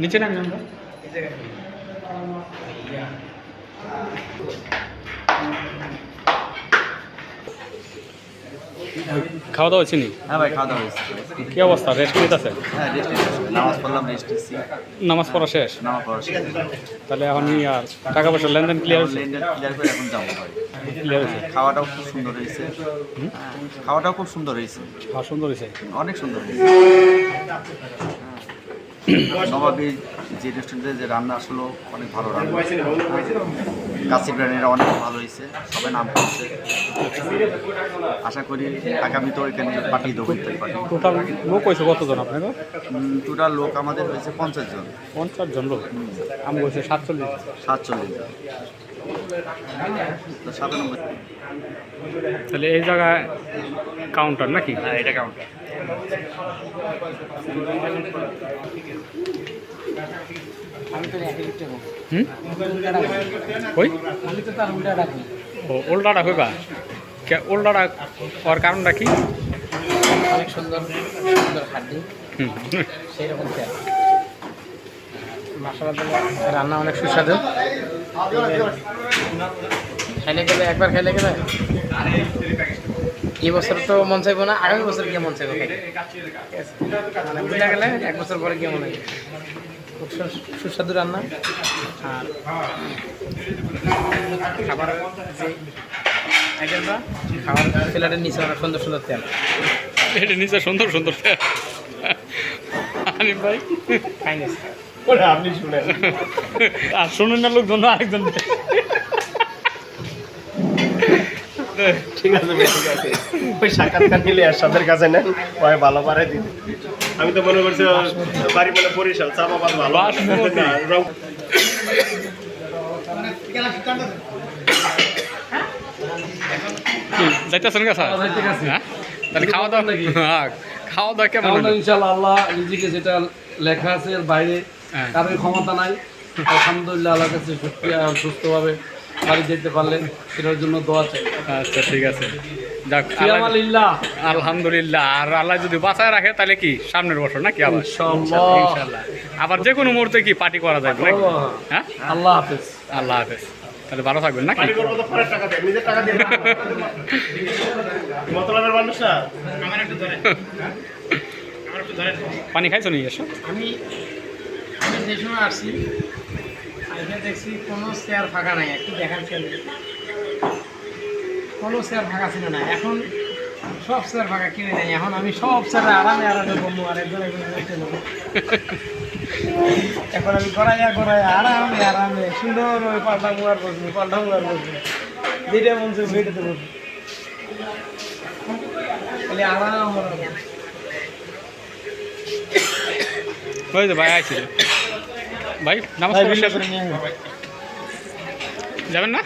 নিচে নামি আমরা। খাওয়া দাওয়া হ্যাঁ ভাই খাওয়া দাওয়া হয়েছে। কি অবস্থা? রেস্ট হ্যাঁ রেস্ট নামাজ পড়লাম রেস্ট নিচ্ছি নামাজ পড়া শেষ? নামাজ পড়া শেষ। তাহলে এখন আর টাকা পয়সা লেনদেন ক্লিয়ার হয়েছে? লেনদেন ক্লিয়ার করে এখন যাব ভাই। ক্লিয়ার হয়েছে? খাওয়াটাও খুব সুন্দর হয়েছে। হ্যাঁ, খাওয়াটাও খুব সুন্দর হয়েছে। আর সুন্দর হয়েছে। অনেক সুন্দর হয়েছে। নবাবী যে রেস্টুরেন্টে যে রান্না আসলো অনেক ভালো রান্না। কাশি ব্র্যান্ডেরা অনেক ভালো হয়েছে সবাই নাম করছে। আশা করি আগামী তো এখানে পাঠিয়ে দেবো। টোটাল লোক হয়েছে কতজন আপনাকে টোটাল লোক আমাদের হয়েছে পঞ্চাশ জন। পঞ্চাশ জন লোক। আমি বলছি সাতচল্লিশ সাতচল্লিশ জন। তাহলে এই জায়গায় কাউন্টার নাকি? হ্যাঁ এটা কাউন্টার হুম? ওই? ও ওল্ডাটা হইবা? কে ওল্ডাটা হওয়ার কারণটা কি? অনেক সুন্দর সুন্দর খাদ্য। সেই রকম মশলা রান্না অনেক সুস্বাদু। খাইলে গেলে একবার খাইলে গেলে এই বছর তো মন চাইব না আগামী বছর গিয়ে মন চাইব বুঝা গেলে এক বছর পরে গিয়ে মনে খুব সুস্বাদু রান্না। আর খাবার যে আইটেমটা খাবার প্লেটের নিচে অনেক সুন্দর সুন্দর তেল। এটা নিচে সুন্দর সুন্দর আনিম ভাই। খাইনিস আর শুনুন না লোকজন আরেকজন। ঠিক আছে ঠিক আছে। ওই সাক্ষাৎকার নিলে এরশাদের কাছে নেন ওই ভালো পারে দিন আমি তো মনে করছি বাড়ি বরিশাল ভালো। কি স্যার? হ্যাঁ? তাহলে খাওয়া দাওয়া হ্যাঁ খাওয়া দাওয়া কেমন? ইনশাল্লাহ আল্লাহ নিজেকে যেটা লেখা আছে বাইরে। কারোর ক্ষমতা নাই। আলহামদুলিল্লাহ আল্লাহর কাছে সুস্থভাবে বাড়ি যেতে পারলেন। সেটার জন্য দোয়া চাই। আচ্ছা ঠিক আছে। যাক আল্লাহ- আলহামদুলিল্লাহ। আর আল্লাহ যদি বাঁচায় রাখে তাহলে কি? সামনের বছর নাকি আবার? ইনশাআল্লাহ। ইনশাআল্লাহ। আবার যে কোনো মুহূর্তে কি পার্টি করা যাবে নাকি? হ্যাঁ? আল্লাহ হাফেজ। আল্লাহ হাফেজ। তাহলে ভালো থাকবেন নাকি? পানি খাইছো নি এসো? আমি যে সময় আসছি আইসা দেখছি কোনো চেয়ার ফাঁকা নাই, একটু দেখান চেয়ার কোনো চেয়ার ফাঁকা ছিল না, এখন সব চেয়ার ফাঁকা, কিনে নেই। এখন আমি সব চেয়ারে আরামে আরামে বলব, আর একজন একজন এখন আমি গড়াইয়া গড়াইয়া আরামে আরামে সুন্দর ওই পাল্টা মুয়ার বসবো, পাল্টা মুয়ার বসবো। যেটা মন চাই ওইটাতে বসবো। আরাম আরাম। ওই যে ভাই আইছিল ভাই নমস্কার। যাবেন না